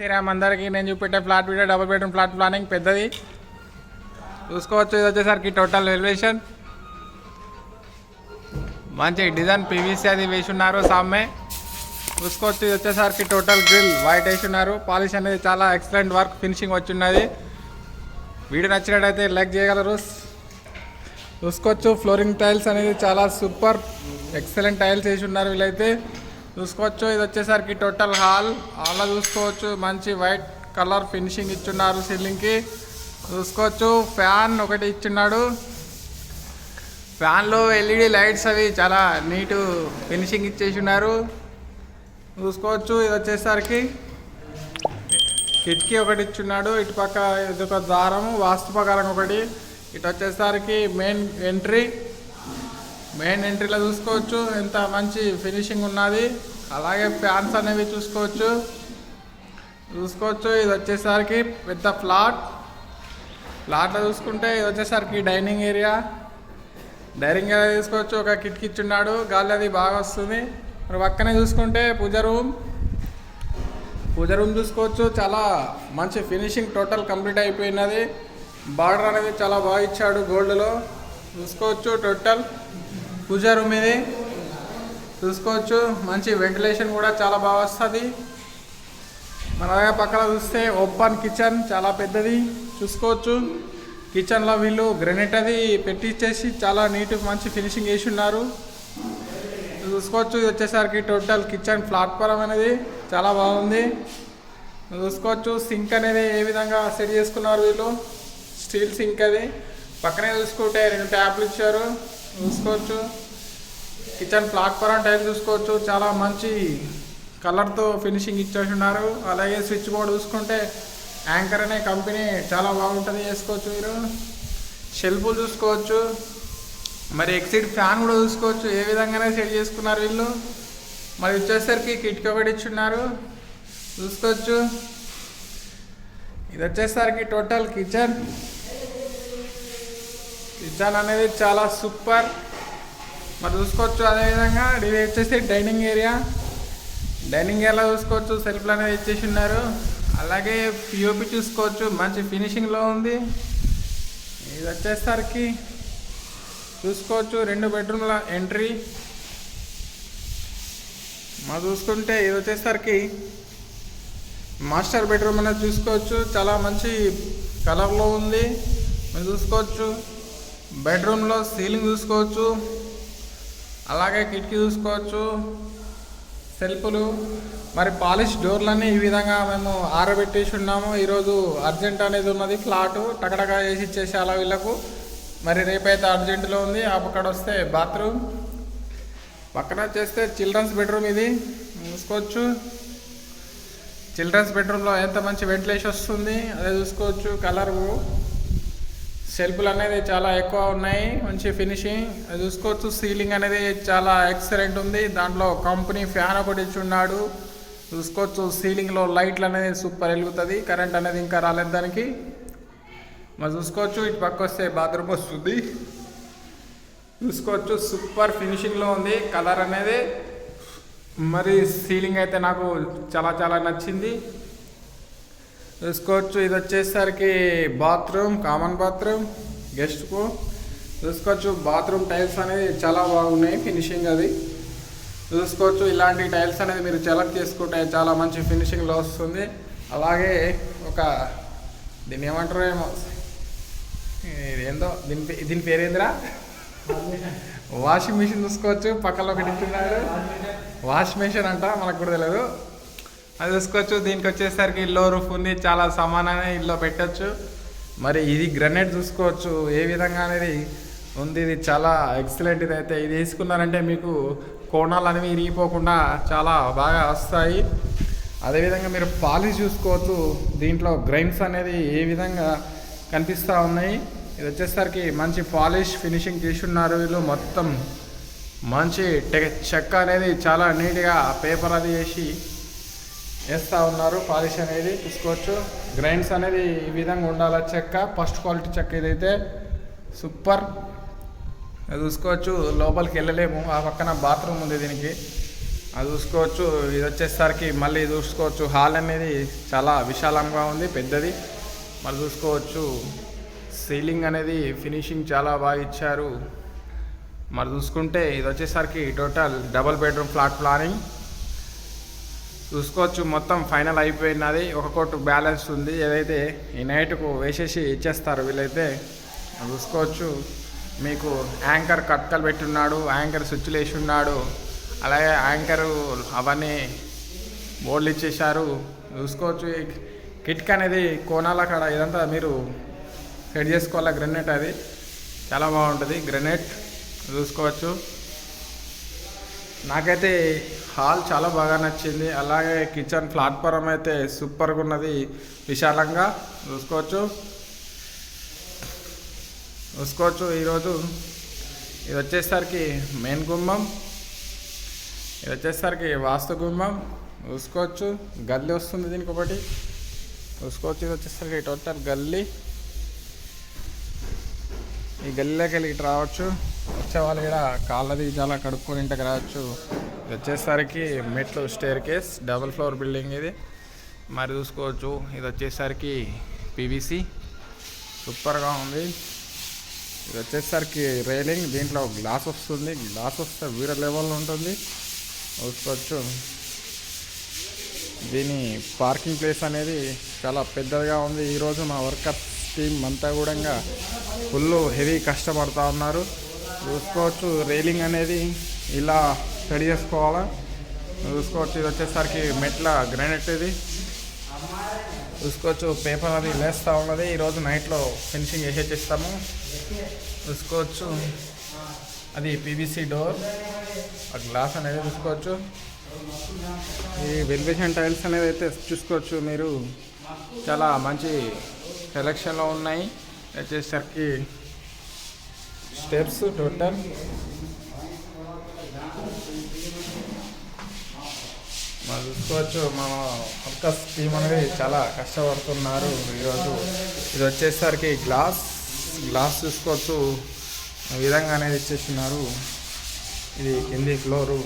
శ్రీరామ్ అందరికీ నేను చూపెట్టే flat video double bedroom flat planning పెద్దది. చూసుకోవచ్చు ఇది వచ్చేసరికి టోటల్ ఎలివేషన్ మంచి డిజైన్ పీవీసీ అది వేసి ఉన్నారు సామ్మే. చూసుకోవచ్చు ఇది వచ్చేసరికి టోటల్ గ్రిల్ వైట్ వేసి ఉన్నారు పాలిష్ అనేది చాలా ఎక్సలెంట్ వర్క్ ఫినిషింగ్ వచ్చి ఉన్నది వీడియో నచ్చినట్టయితే లైక్ చేయగలరు. చూసుకోవచ్చు ఫ్లోరింగ్ టైల్స్ అనేది చాలా సూపర్ ఎక్సలెంట్ టైల్స్ వేసి ఉన్నారు వీళ్ళైతే. చూసుకోవచ్చు. ఇది వచ్చేసరికి టోటల్ హాల్. హాల్లో చూసుకోవచ్చు. మంచి వైట్ కలర్ ఫినిషింగ్ ఇచ్చున్నారు సీలింగ్కి చూసుకోవచ్చు. ఫ్యాన్ ఒకటి ఇచ్చున్నాడు. ఫ్యాన్లో ఎల్ఈడి లైట్స్ అవి చాలా నీటు ఫినిషింగ్ ఇచ్చేసి ఉన్నారు చూసుకోవచ్చు. ఇది వచ్చేసరికి కిటికీ ఒకటి ఇచ్చున్నాడు. ఇటు పక్క ఇది ఒక దారము వాస్తు ప్రకారం ఒకటి. ఇటు వచ్చేసరికి మెయిన్ ఎంట్రీ. మెయిన్ ఎంట్రీలో చూసుకోవచ్చు. ఎంత మంచి ఫినిషింగ్ ఉన్నది. అలాగే ఫ్యాన్స్ అనేవి చూసుకోవచ్చు. చూసుకోవచ్చు. ఇది వచ్చేసరికి పెద్ద ఫ్లాట్ ఫ్లాట్లో చూసుకుంటే ఇది వచ్చేసరికి డైనింగ్ ఏరియా డైనింగ్ ఏరియా చూసుకోవచ్చు. ఒక కిటికీ ఇచ్చున్నాడు గాలి అది బాగా వస్తుంది. మరి పక్కనే చూసుకుంటే పూజ రూమ్ పూజ రూమ్ చూసుకోవచ్చు. చాలా మంచి ఫినిషింగ్ టోటల్ కంప్లీట్ అయిపోయినది. బార్డర్ అనేది చాలా బాగా ఇచ్చాడు గోల్డ్లో చూసుకోవచ్చు టోటల్ పూజ రూమ్ ఇది చూసుకోవచ్చు. మంచి వెంటిలేషన్ కూడా చాలా బాగా వస్తుంది. మన దగ్గర పక్కన చూస్తే ఓపెన్ కిచెన్ చాలా పెద్దది. చూసుకోవచ్చు. కిచెన్లో వీళ్ళు గ్రెనైట్ అది పెట్టించేసి చాలా నీట్ మంచి ఫినిషింగ్ వేసి ఉన్నారు. చూసుకోవచ్చు. ఇది వచ్చేసరికి టోటల్ కిచెన్ ప్లాట్ఫారం అనేది చాలా బాగుంది. చూసుకోవచ్చు. సింక్ అనేది ఏ విధంగా సెట్ చేసుకున్నారు వీళ్ళు? స్టీల్ సింక్ అది. పక్కనే చూసుకుంటే రెండు ట్యాప్లు ఇచ్చారు. చూసుకోవచ్చు. కిచెన్ ప్లాట్ఫారం టైల్ చూసుకోవచ్చు. చాలా మంచి కలర్తో ఫినిషింగ్ ఇచ్చేసి ఉన్నారు. అలాగే స్విచ్ బోర్డ్ చూసుకుంటే యాంకర్ అనే కంపెనీ చాలా బాగుంటుంది చేసుకోవచ్చు మీరు. షెల్ఫ్లు చూసుకోవచ్చు. మరి ఎక్సిట్ ఫ్యాన్ కూడా చూసుకోవచ్చు. ఏ విధంగానే సెట్ చేసుకున్నారు వీళ్ళు. మరి వచ్చేసరికి కిటికీ ఒకటి ఇచ్చున్నారు చూసుకోవచ్చు. ఇది వచ్చేసరికి టోటల్ కిచెన్. కిచెన్ అనేది చాలా సూపర్ మరి చూసుకోవచ్చు అదేవిధంగా ఇది వచ్చేసి డైనింగ్ ఏరియా డైనింగ్ ఏరియా చూసుకోవచ్చు సెల్ఫ్లు అనేది ఇచ్చేసి ఉన్నారు. అలాగే పిఓపి చూసుకోవచ్చు మంచి ఫినిషింగ్లో ఉంది. ఇది వచ్చేసరికి చూసుకోవచ్చు రెండు బెడ్రూమ్ల ఎంట్రీ మా చూసుకుంటే ఇది వచ్చేసరికి మాస్టర్ బెడ్రూమ్ అనేది చూసుకోవచ్చు. చాలా మంచి కలర్లో ఉంది. మీరు చూసుకోవచ్చు. బెడ్రూమ్లో సీలింగ్ చూసుకోవచ్చు అలాగే కిటికీ చూసుకోవచ్చు సెల్ఫ్లు మరి పాలిష్ డోర్లన్నీ ఈ విధంగా మేము ఆరబెట్టేసి ఉన్నాము. ఈరోజు అర్జెంట్ అనేది ఉన్నది ఫ్లాట్ టకటకా వేసి ఇచ్చేసి అలా వీళ్ళకు. మరి రేపైతే అర్జెంటులో ఉంది అక్కడ వస్తే బాత్రూమ్. పక్కన చేస్తే చిల్డ్రన్స్ బెడ్రూమ్ ఇది చూసుకోవచ్చు. చిల్డ్రన్స్ బెడ్రూమ్లో ఎంత మంచి వెంటిలేషన్ వస్తుంది అదే చూసుకోవచ్చు కలరు. షెల్ఫ్లు అనేది చాలా ఎక్కువ ఉన్నాయి మంచి ఫినిషింగ్. చూసుకోవచ్చు సీలింగ్ అనేది చాలా ఎక్సలెంట్ ఉంది. దాంట్లో కంపెనీ ఫ్యాన్ ఒకటి ఇచ్చి ఉన్నాడు. చూసుకోవచ్చు సీలింగ్లో లైట్లు అనేది సూపర్ వెలుగుతుంది. కరెంట్ అనేది ఇంకా రాలేదు దానికి. మరి చూసుకోవచ్చు ఇటు పక్క వస్తే బాత్రూమ్ వస్తుంది. చూసుకోవచ్చు సూపర్ ఫినిషింగ్లో ఉంది. కలర్ అనేది మరి సీలింగ్ అయితే నాకు చాలా చాలా నచ్చింది. చూసుకోవచ్చు. ఇది వచ్చేసరికి బాత్రూమ్ కామన్ బాత్రూమ్ గెస్ట్కు చూసుకోవచ్చు బాత్రూమ్ టైల్స్ అనేది చాలా బాగున్నాయి ఫినిషింగ్ అది. చూసుకోవచ్చు ఇలాంటి టైల్స్ అనేది మీరు సెలెక్ట్ చేసుకుంటే చాలా మంచి ఫినిషింగ్లో వస్తుంది. అలాగే ఒక దీన్ని ఏమంటారు ఏమో. ఇది ఏందో దీని పే- దీని పేరేందిరా? వాషింగ్ మిషన్ చూసుకోవచ్చు. పక్కన ఒకటి ఇచ్చున్నాడు వాష్ మిషన్ అంట మనకు కూడా తెలియదు అది చూసుకోవచ్చు. దీనికి వచ్చేసరికి ఇల్లో రూఫ్ ఉంది. చాలా సమానంగా ఇల్లో పెట్టచ్చు. మరి ఇది గ్రనేట్ చూసుకోవచ్చు. ఏ విధంగా అనేది ఉంది. ఇది చాలా ఎక్సలెంట్ ఇది అయితే. ఇది వేసుకున్నారంటే మీకు కోణాలు అనేవి ఇరిగిపోకుండా చాలా బాగా వస్తాయి. అదేవిధంగా మీరు పాలిష్ చూసుకోవచ్చు. దీంట్లో గ్రైన్స్ అనేది ఏ విధంగా కనిపిస్తూ ఉన్నాయి. ఇది వచ్చేసరికి మంచి పాలిష్ ఫినిషింగ్ చేసి ఉన్నారు వీళ్ళు. మొత్తం మంచి చెక్క అనేది చాలా నీట్గా పేపర్ అది వేసి వేస్తూ ఉన్నారు. పాలిష్ అనేది చూసుకోవచ్చు గ్రైండ్స్ అనేది ఈ విధంగా ఉండాలి చెక్క? ఫస్ట్ క్వాలిటీ చెక్క ఇదైతే సూపర్. అది చూసుకోవచ్చు. లోపలికి వెళ్ళలేము. ఆ పక్కన బాత్రూమ్ ఉంది దీనికి. అది చూసుకోవచ్చు. ఇది వచ్చేసరికి మళ్ళీ చూసుకోవచ్చు. హాల్ అనేది చాలా విశాలంగా ఉంది పెద్దది. మరి చూసుకోవచ్చు. సీలింగ్ అనేది ఫినిషింగ్ చాలా బాగా ఇచ్చారు. మరి చూసుకుంటే ఇది వచ్చేసరికి total double bedroom flat planning చూసుకోవచ్చు. మొత్తం ఫైనల్ అయిపోయినది. ఒక కోట్ బ్యాలెన్స్ ఉంది. ఏదైతే ఈ నైట్కు వేసేసి ఇచ్చేస్తారు వీళ్ళైతే చూసుకోవచ్చు. మీకు యాంకర్ కట్కలు పెట్టున్నాడు యాంకర్ స్విచ్లు వేసి ఉన్నాడు అలాగే యాంకరు అవన్నీ బోర్డులు ఇచ్చేసారు చూసుకోవచ్చు. కిట్క్ అనేది కోణాల కాడ ఇదంతా మీరు సెట్ చేసుకోవాలి? గ్రెనేట్ అది. చాలా బాగుంటుంది. గ్రెనేట్ చూసుకోవచ్చు. నాకైతే హాల్ చాలా బాగా నచ్చింది. అలాగే కిచెన్ ప్లాట్ఫారం అయితే సూపర్గా ఉన్నది. విశాలంగా చూసుకోవచ్చు. చూసుకోవచ్చు. ఈరోజు ఇది వచ్చేసరికి మెయిన్ గుమ్మం. ఇది వచ్చేసరికి వాస్తు గుమ్మం. చూసుకోవచ్చు. గల్లీ వస్తుంది దీనికి ఒకటి. చూసుకోవచ్చు. ఇది వచ్చేసరికి టోటల్ గల్లీ. ఈ గల్లీలోకి వెళ్ళి ఇటు రావచ్చు. వచ్చే వాళ్ళు ఇక్కడ కాళ్ళది చాలా కడుక్కొని ఇంటికి రావచ్చు. ఇది వచ్చేసరికి మెట్లు staircase double floor building ఇది. మరి చూసుకోవచ్చు. ఇది వచ్చేసరికి పీవీసీ. సూపర్గా ఉంది. ఇది వచ్చేసరికి రైలింగ్. దీంట్లో గ్లాస్ వస్తుంది. గ్లాస్ వస్తే వీర లెవెల్లో ఉంటుంది. చూసుకోవచ్చు. దీని పార్కింగ్ ప్లేస్ అనేది చాలా పెద్దదిగా ఉంది. ఈరోజు మా వర్కర్స్ టీం అంతా కూడా ఫుల్ హెవీ కష్టపడుతూ ఉన్నారు. చూసుకోవచ్చు. రైలింగ్ అనేది ఇలా రెడీ చేసుకోవాలా? చూసుకోవచ్చు. ఇది వచ్చేసరికి మెట్ల గ్రానైట్ ఇది. చూసుకోవచ్చు. పేపర్ అది లేస్తూ ఉన్నది. ఈరోజు నైట్లో ఫినిషింగ్ చేసేసిస్తాము. చూసుకోవచ్చు. అది పీవీసీ డోర్ ఆ గ్లాస్ అనేది చూసుకోవచ్చు. ఈ వెలివేషన్ టైల్స్ అనేది అయితే చూసుకోవచ్చు మీరు. చాలా మంచి సెలక్షన్లో ఉన్నాయి. వచ్చేసరికి స్టెప్స్ టోటల్. మనం చూసుకోవచ్చు మన వర్కర్స్ టీం అనేది చాలా కష్టపడుతున్నారు ఈరోజు. ఇది వచ్చేసరికి గ్లాస్ గ్లాస్ చూసుకోవచ్చు. విధంగా అనేది ఇచ్చేస్తున్నారు ఇది కింది ఫ్లోరు.